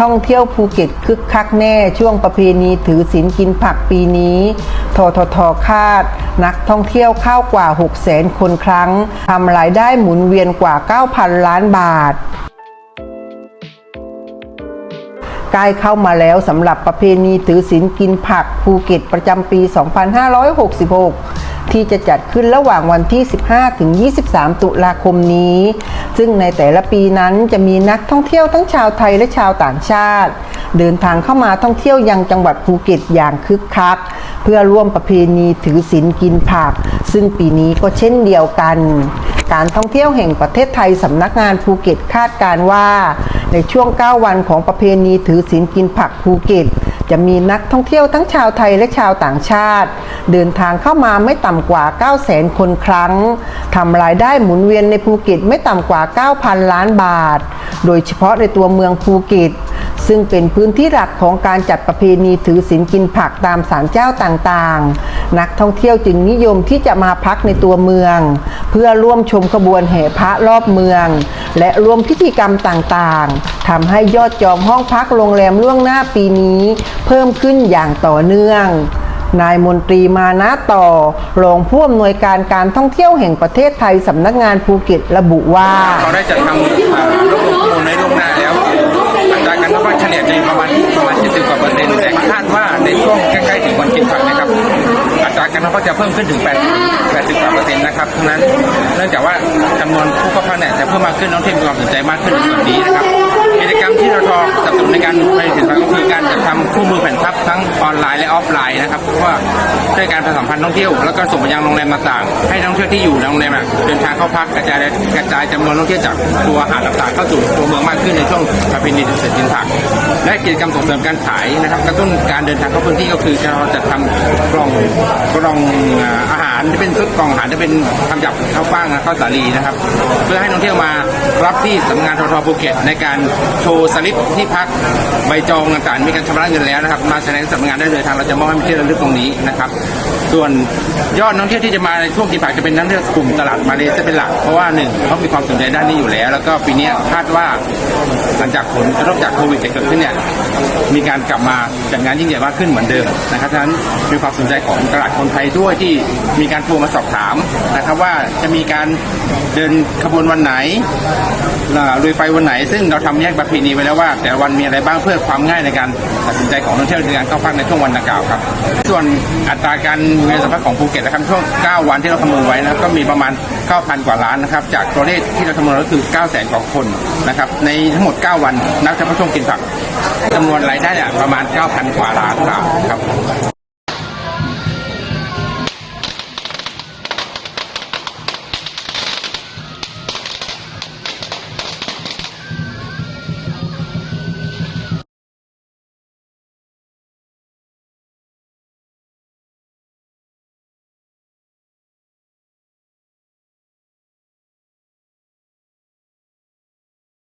ท่องเที่ยวภูเก็ตคึกคักแน่ช่วงประเพณีถือศีลกินผักปีนี้ทททคาด นักท่องเที่ยวเข้ากว่า 6 0แสนคนครั้งทำรายได้หมุนเวียนกว่า 9,000 ล้านบาทใกล้เข้ามาแล้วสำหรับประเพณีถือศีลกินผักภูเก็ตประจำปี 2566 ที่จะจัดขึ้นระหว่างวันที่ 15 ถึง 23 ตุลาคมนี้ ซึ่งในแต่ละปีนั้นจะมีนักท่องเที่ยวทั้งชาวไทยและชาวต่างชาติ เดินทางเข้ามาท่องเที่ยวยังจังหวัดภูเก็ตอย่างคึกคัก เพื่อร่วมประเพณีถือศีลกินผัก ซึ่งปีนี้ก็เช่นเดียวกันการท่องเที่ยวแห่งประเทศไทยสำนักงานภูเก็ตคาดการว่า ในช่วง 9 วันของประเพณีถือศีลกินผักภูเก็ต จะมีนักท่องเที่ยวทั้งชาวไทยและชาวต่างชาติ เดินทางเข้ามาไม่ต่ำกว่า 9 0 0 0 0 0คนครั้งทำรายได้หมุนเวียนในภูเก็ตไม่ต่ำกว่า 9,000 ล้านบาท โดยเฉพาะในตัวเมืองภูเก็ต ซึ่งเป็นพื้นที่หลักของการจัดประเพณีถือศีลกินผักตามศาลเจ้าต่างๆ นักท่องเที่ยวจึงนิยมที่จะมาพักในตัวเมือง เพื่อร่วมชมขบวนแห่พระรอบเมือง และรวมพิธีกรรมต่างๆทำให้ยอดจองห้องพักโรงแรมล่วงหน้าปีนี้ เพิ่มขึ้นอย่างต่อเนื่องนายมนตรีมานะต่อรองผู้อำนวยการการท่องเที่ยวแห่งประเทศไทยสำนักงานภูเก็ตระบุว่า เราได้จัดทำอ่ารวบรวมข้อมูลในล่วงหน้าแล้ว เฉลี่ยจะอยู่ประมาณประมาณ70กว่าเปอร์เซ็นต์แต่คาดว่าในช่วงใกล้ๆถึงวันกินผักนะครับอัตราการเข้าพักจะเพิ่มขึ้นถึง 80 80กว่าเปอร์เซ็นต์นะครับทั้งนั้นเนื่องจากว่าจำนวนผู้เข้าพักเนี่ยจะเพิ่มมากขึ้นน้องเที่ยวมีความสนใจมากขึ้นในส่วนนี้นะครับกิจกรรมที่เราทอสนับสนุนในการไปถึงผักก็คือการจัดทำคู่มือแผ่นพับทั้งออนไลน์และออฟไลน์นะครับเพราะว่าด้วยการประชาสัมพันธ์ท่องเที่ยวแล้วก็ส่งไปยังโรงแรมต่างๆให้นักท่องเที่ยวที่อยู่ในโรงแรมเดินทางเข้าพักกระจายกระจายจำนวนนักท่องเที่ยวจากตัวหาดต่างๆเข้าสู่ตัวเมืองมากขึ้นในช่วงประเพณีเศรษฐกิจผัก และกิจกรรมส่งเสริมการขายนะครับ กระตุ้นการเดินทางเข้าพื้นที่ก็คือเราจะทำกล่องกล่องอาหารารที่เป็นซุปกล่องอาหารที่เป็นทำจากข้าวฟ่างและข้าวสาลีนะครับ เพื่อให้นักท่องเที่ยวมารับที่สำนักงานททภูเก็ต ในการโชว์สลิปที่พักใบจองต่างๆมีการชำระเงินแล้วนะครับ มาแสดงสำนักงานได้เลยทางเราจะมอบให้ที่ระลึกตรงนี้นะครับ ส่วนยอดนักท่องเที่ยวที่จะมาในช่วงกินผักจะเป็นนักท่องเที่ยวกลุ่มตลาดมาเลเซียเป็นหลักเพราะว่าหนึ่งเขามีความสนใจด้านนี้อยู่แล้ว แล้วก็ปีนี้คาดว่าหลังจากผลกระทบจากโควิดเกิดขึ้นเนี่ยมีการกลับมาจัดงานยิ่งใหญ่มากขึ้นเหมือนเดิมนะครับฉะนั้นมีความสนใจของตลาดคนไทยด้วยที่มีการโทรมาสอบถามนะครับว่าจะมีการเดินขบวนวันไหนลุยไฟวันไหน ซึ่งเราทำแยกประเพณีไว้แล้วว่า แต่วันมีอะไรบ้างเพื่อความง่ายในการตัดสินใจของนักท่องเที่ยวในการเข้าพักในช่วงวันดังกล่าวครับ ส่วนอัตราการเงินสะพัดของภูเก็ตนะครับช่วง 9 วันที่เราคำนวณไว้นะก็มีประมาณ 9,000 กว่าล้านนะครับจากตัวเลขที่เราคำนวณก็คือ 900,000กว่าคนนะครับในทั้งหมด 9 วันนับเฉพาะช่วงกินผักจำนวนรายได้เนี่ยประมาณ 9,000 กว่าล้านบาทครับ